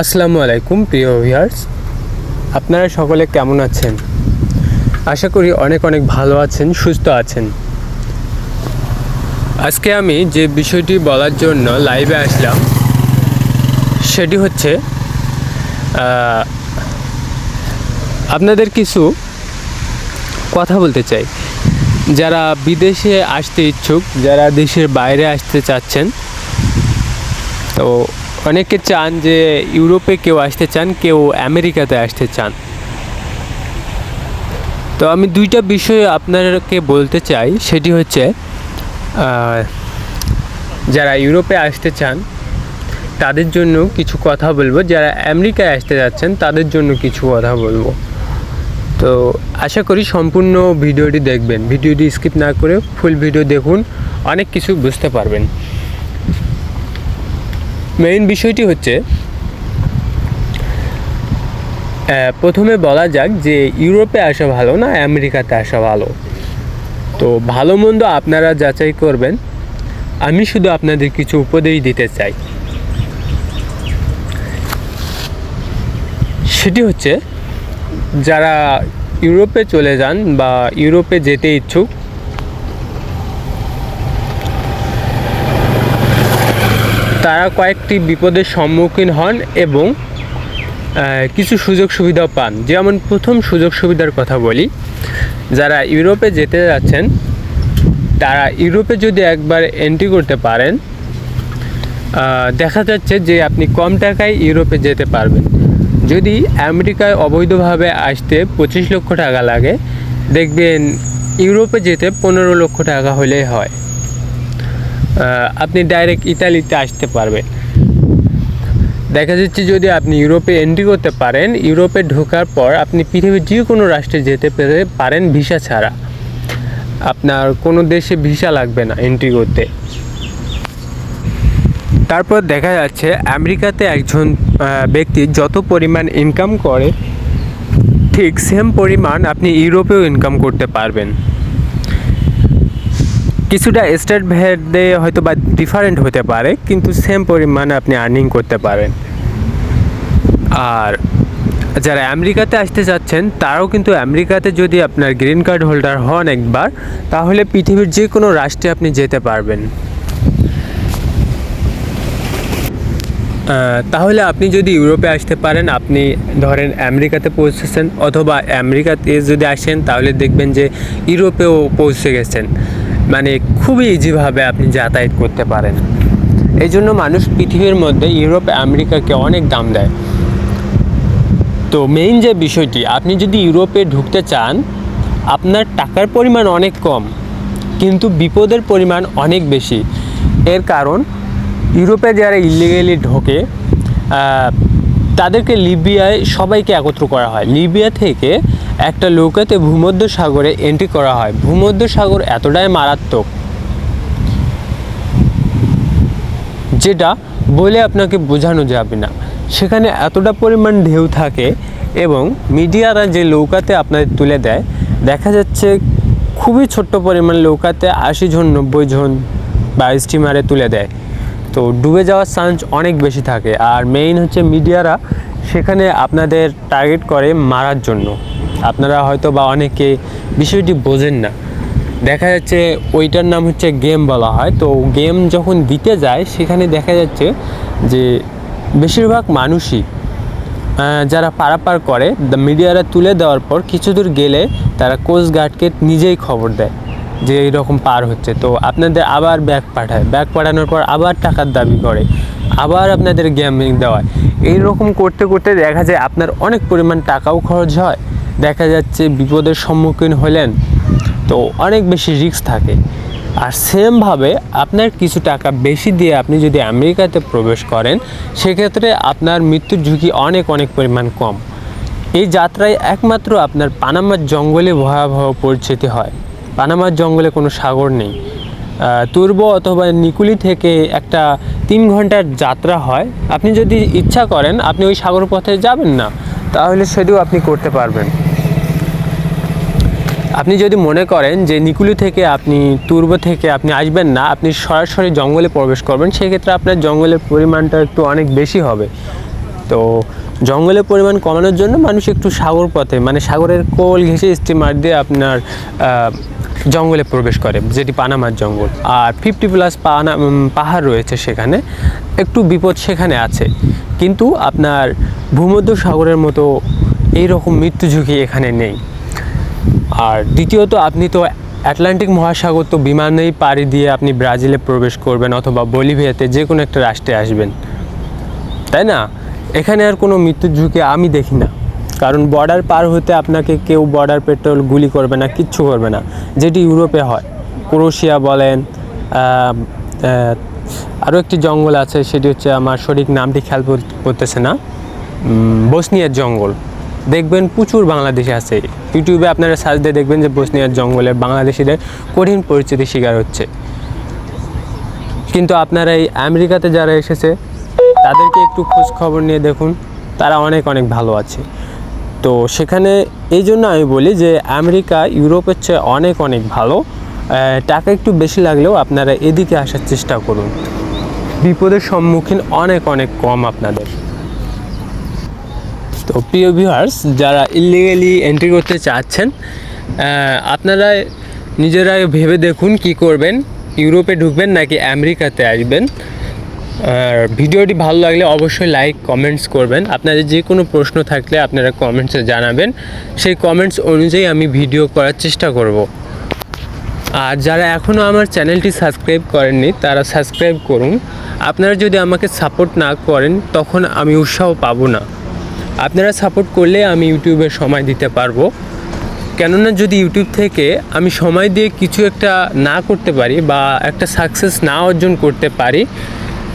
আসসালামু আলাইকুম, প্রিয় ভিউয়ার্স আপনারা সকলে কেমন আছেন? আশা করি অনেক অনেক ভালো আছেন, সুস্থ আছেন। আজকে আমি যে বিষয়টি বলার জন্য লাইভে আসলাম, সেটি হচ্ছে আপনাদের কিছু কথা বলতে চাই। যারা বিদেশে আসতে ইচ্ছুক, যারা দেশের বাইরে আসতে চাচ্ছেন, তো অনেকে চান যে ইউরোপে কেউ আসতে চান, কেউ আমেরিকাতে আসতে চান। তো আমি দুইটা বিষয় আপনাদেরকে বলতে চাই, সেটি হচ্ছে যারা ইউরোপে আসতে চান, তাদের জন্য কিছু কথা বলব। যারা আমেরিকায় আসতে যাচ্ছেন, তাদের জন্য কিছু কথা বলব। তো আশা করি সম্পূর্ণ ভিডিওটি দেখবেন। ভিডিওটি স্কিপ না করে ফুল ভিডিও দেখুন, অনেক কিছু বুঝতে পারবেন। মেইন বিষয়টি হচ্ছে প্রথমে বলা যাক যে ইউরোপে আসা ভালো না আমেরিকাতে আসা ভালো? তো ভালো মন্দ আপনারা যাচাই করবেন। আমি শুধু আপনাদের কিছু উপদেশ দিতে চাই। সেটি হচ্ছে, যারা ইউরোপে চলে যান বা ইউরোপে যেতে ইচ্ছুক তারা কয়েকটি বিপদের সম্মুখীন হন এবং কিছু সুযোগ সুবিধা পান। যেমন প্রথম সুযোগ সুবিধার কথা বলি, যারা ইউরোপে যেতে যাচ্ছেন, তারা ইউরোপে যদি একবার এন্ট্রি করতে পারেন দেখা যাচ্ছে যে আপনি কম টাকায় ইউরোপে যেতে পারবেন। যদি আমেরিকায় অবৈধভাবে আসতে পঁচিশ লক্ষ টাকা লাগে, দেখবেন ইউরোপে যেতে পনেরো লক্ষ টাকা হলেই হয়। আপনি ডাইরেক্ট ইতালিতে আসতে পারবেন। দেখা যাচ্ছে যদি আপনি ইউরোপে এন্ট্রি করতে পারেন, ইউরোপে ঢোকার পর আপনি পৃথিবীর যে কোনো রাষ্ট্রে যেতে পেরে পারেন ভিসা ছাড়া। আপনার কোনো দেশে ভিসা লাগবে না এন্ট্রি করতে। তারপর দেখা যাচ্ছে আমেরিকাতে একজন ব্যক্তি যত পরিমাণ ইনকাম করে, ঠিক সেম পরিমাণ আপনি ইউরোপেও ইনকাম করতে পারবেন। কিছুটা স্টেট ভেদে হয়তো বা ডিফারেন্ট হতে পারে, কিন্তু সেম পরিমাণে আপনি আর্নিং করতে পারেন। আর যারা আমেরিকাতে আসতে চাচ্ছেন তারাও কিন্তু আমেরিকাতে যদি আপনার গ্রিন কার্ড হোল্ডার হন একবার, তাহলে পৃথিবীর যে কোনো রাষ্ট্রে আপনি যেতে পারবেন। তাহলে আপনি যদি ইউরোপে আসতে পারেন, আপনি ধরেন আমেরিকাতে পৌঁছেছেন, অথবা আমেরিকাতে যদি আসেন, তাহলে দেখবেন যে ইউরোপেও পৌঁছে গেছেন। মানে খুবই ইজিভাবে আপনি যাতায়াত করতে পারেন। এই জন্য মানুষ পৃথিবীর মধ্যে ইউরোপ, আমেরিকাকে অনেক দাম দেয়। তো মেইন যে বিষয়টি, আপনি যদি ইউরোপে ঢুকতে চান, আপনার টাকার পরিমাণ অনেক কম, কিন্তু বিপদের পরিমাণ অনেক বেশি। এর কারণ, ইউরোপে যারা ইলিগেলি ঢোকে তাদেরকে লিবিয়ায় সবাইকে একত্র করা হয়। লিবিয়া থেকে একটা নৌকাতে ভূমধ্য সাগরে এন্ট্রি করা হয়। ভূমধ্য সাগর এতটাই মারাত্মক যেটা বলে আপনাকে বোঝানো যাবে না। সেখানে এতটা পরিমাণ ঢেউ থাকে এবং মিডিয়ারা যে নৌকাতে আপনাদের তুলে দেয়, দেখা যাচ্ছে খুবই ছোট্ট পরিমাণ নৌকাতে আশি জন, নব্বই জন বা স্টিমারে তুলে দেয়। তো ডুবে যাওয়ার চান্স অনেক বেশি থাকে। আর মেইন হচ্ছে মিডিয়ারা সেখানে আপনাদের টার্গেট করে মারার জন্য। আপনারা হয়তো বা অনেকে বিষয়টি বোঝেন না। দেখা যাচ্ছে ওইটার নাম হচ্ছে গেম বলা হয়। তো গেম যখন দিতে যায়, সেখানে দেখা যাচ্ছে যে বেশিরভাগ মানুষই যারা পারাপার করে মিডিয়ারা তুলে দেওয়ার পর কিছু দূর গেলে তারা কোস্ট গার্ডকে নিজেই খবর দেয় যে এইরকম পার হচ্ছে। তো আপনাদের আবার ব্যাগ পাঠায়। ব্যাগ পাঠানোর পর আবার টাকার দাবি করে। আবার আপনাদের গেমিং দেওয়ায় এইরকম করতে করতে দেখা যায় আপনার অনেক পরিমাণ টাকাও খরচ হয়। দেখা যাচ্ছে বিপদের সম্মুখীন হলেন, তো অনেক বেশি রিস্ক থাকে। আর সেমভাবে আপনার কিছু টাকা বেশি দিয়ে আপনি যদি আমেরিকাতে প্রবেশ করেন, সেক্ষেত্রে আপনার মৃত্যুর ঝুঁকি অনেক অনেক পরিমাণ কম। এই যাত্রায় একমাত্র আপনার পানামার জঙ্গলে ভয়াবহ পরিচিতি হয়। পানামার জঙ্গলে কোনো সাগর নেই। তুর্ব অথবা নিকুলি থেকে একটা তিন ঘণ্টার যাত্রা হয়। আপনি যদি ইচ্ছা করেন, আপনি ওই সাগর পথে যাবেন না। তাহলে সেটিও আপনি করতে পারবেন। আপনি যদি মনে করেন যে নিকুলি থেকে আপনি তুর্ব থেকে আপনি আসবেন না, আপনি সরাসরি জঙ্গলে প্রবেশ করবেন, সেক্ষেত্রে আপনার জঙ্গলের পরিমাণটা একটু অনেক বেশি হবে। তো জঙ্গলের পরিমাণ কমানোর জন্য মানুষ একটু সাগর পথে মানে সাগরের কোল ঘেঁষে স্টিমার দিয়ে আপনার জঙ্গলে প্রবেশ করে, যেটি পানামার জঙ্গল। আর ফিফটি প্লাস পানা পাহাড় রয়েছে সেখানে। একটু বিপদ সেখানে আছে। কিন্তু আপনার ভূমধ্য সাগরের মতো এইরকম মৃত্যু ঝুঁকি এখানে নেই। আর দ্বিতীয়ত, আপনি তো অ্যাটলান্টিক মহাসাগর তো বিমানেই পাড়ি দিয়ে আপনি ব্রাজিলে প্রবেশ করবেন অথবা বলিভিয়াতে যে কোনো একটা রাষ্ট্রে আসবেন। তাই না? এখানে আর কোনো মৃত্যুর ঝুঁকি আমি দেখি না। কারণ বর্ডার পার হতে আপনাকে কেউ বর্ডার পেট্রোল গুলি করবে না, কিচ্ছু করবে না, যেটি ইউরোপে হয়। ক্রোশিয়া বলেন আরও একটি জঙ্গল আছে, সেটি হচ্ছে আমার সঠিক নামটি খেয়াল পড়তেছে না। বসনিয়ার জঙ্গল। দেখবেন প্রচুর বাংলাদেশি আছে। ইউটিউবে আপনারা সার্চ দিয়ে দেখবেন যে বসনিয়ার জঙ্গলে বাংলাদেশিদের কঠিন পরিস্থিতির শিকার হচ্ছে। কিন্তু আপনারা এই আমেরিকাতে যারা এসেছে, তাদেরকে একটু খোঁজ খবর নিয়ে দেখুন, তারা অনেক অনেক ভালো আছে। তো সেখানে এই জন্য আমি বলি যে আমেরিকা ইউরোপের চেয়ে অনেক অনেক ভালো। টাকা একটু বেশি লাগলেও আপনারা এদিকে আসার চেষ্টা করুন। বিপদের সম্মুখীন অনেক অনেক কম আপনাদের। তো প্রিয় ভিউয়ার্স যারা ইলিগালি এন্ট্রি করতে চাচ্ছেন আপনারা নিজেরাই ভেবে দেখুন কি করবেন, ইউরোপে ঢুকবেন নাকি আমেরিকাতে আসবেন। আর ভিডিওটি ভালো লাগলে অবশ্যই লাইক কমেন্টস করবেন। আপনাদের যে কোনো প্রশ্ন থাকলে আপনারা কমেন্টসে জানাবেন। সেই কমেন্টস অনুযায়ী আমি ভিডিও করার চেষ্টা করব। আর যারা এখনও আমার চ্যানেলটি সাবস্ক্রাইব করেননি, তারা সাবস্ক্রাইব করুন। আপনারা যদি আমাকে সাপোর্ট না করেন, তখন আমি উৎসাহ পাবো না। আপনারা সাপোর্ট করলে আমি ইউটিউবে সময় দিতে পারব। কেননা যদি ইউটিউব থেকে আমি সময় দিয়ে কিছু একটা না করতে পারি বা একটা সাকসেস না অর্জন করতে পারি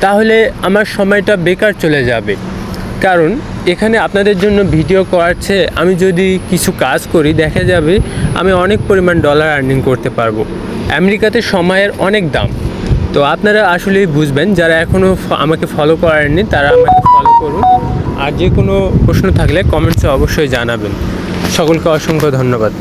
তাহলে আমার সময়টা বেকার চলে যাবে। কারণ এখানে আপনাদের জন্য ভিডিও করার চেয়ে আমি যদি কিছু কাজ করি, দেখা যাবে আমি অনেক পরিমাণ ডলার আর্নিং করতে পারব। আমেরিকাতে সময়ের অনেক দাম। তো আপনারা আসলেই বুঝবেন, যারা এখনও আমাকে ফলো করেননি, তারা আমাকে ফলো করুন। আর যে কোনো প্রশ্ন থাকলে কমেন্টসে অবশ্যই জানাবেন। সকলকে অসংখ্য ধন্যবাদ।